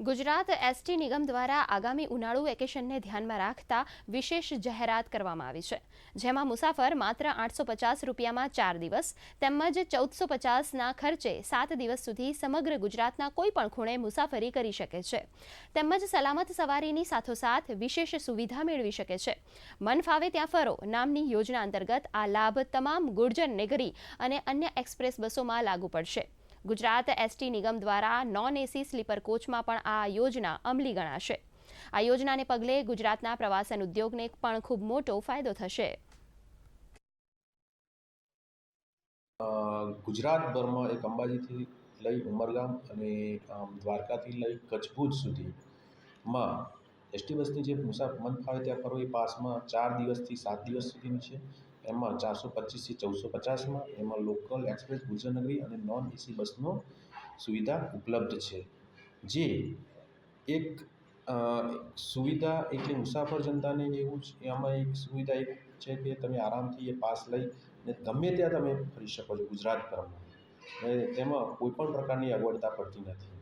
Gujarat ST નિગમ દ્વારા આગામી ઉનાળુ વેકેશનને ધ્યાનમાં રાખતા વિશેષ જાહેરાત કરવામાં આવી છે. જેમાં મુસાફર માત્ર આઠસો પચાસ રૂપિયામાં ચાર દિવસ, તેમજ ચૌદસો પચાસના ખર્ચે સાત દિવસ સુધી સમગ્ર ગુજરાતના કોઈ પણ ખૂણે મુસાફરી કરી શકે છે. તેમજ સલામત સવારીની સાથોસાથ વિશેષ સુવિધા મેળવી શકે છે. મન ફાવે ત્યાં ફરો નામની યોજના અંતર્ગત આ લાભ તમામ ગુર્જર નગરી અને અન્ય એક્સપ્રેસ બસોમાં લાગુ પડશે. ગુજરાત એસટી નિગમ દ્વારા નોન એસી સ્લીપર કોચમાં પણ આ યોજના અમલી ગણાશે. આ યોજનાને પગલે ગુજરાતના પ્રવાસન ઉદ્યોગને પણ ખૂબ મોટો ફાયદો થશે. ગુજરાતભરમાં એક અંબાજીથી લઈ ઉમરગામ અને દ્વારકાથી લઈ કચ્છભુજ સુધીમાં એસટી બસની જે મુસાફ મન ફાવે ત્યાં ફરો એ પાસમાં ચાર દિવસથી સાત દિવસ સુધીની છે. એમાં ચારસો પચીસથી ચૌદસો પચાસમાં એમાં લોકલ એક્સપ્રેસ ગુજરનગરી અને નોન એસી બસનો સુવિધા ઉપલબ્ધ છે. જે એક સુવિધા એટલે મુસાફર જનતાને એવું જ એમાં એક સુવિધા એક છે કે તમે આરામથી એ પાસ લઈ ને ગમે ત્યાં તમે ફરી શકો છો ગુજરાતભરમાં તેમાં કોઈ પણ પ્રકારની અગવડતા પડતી નથી.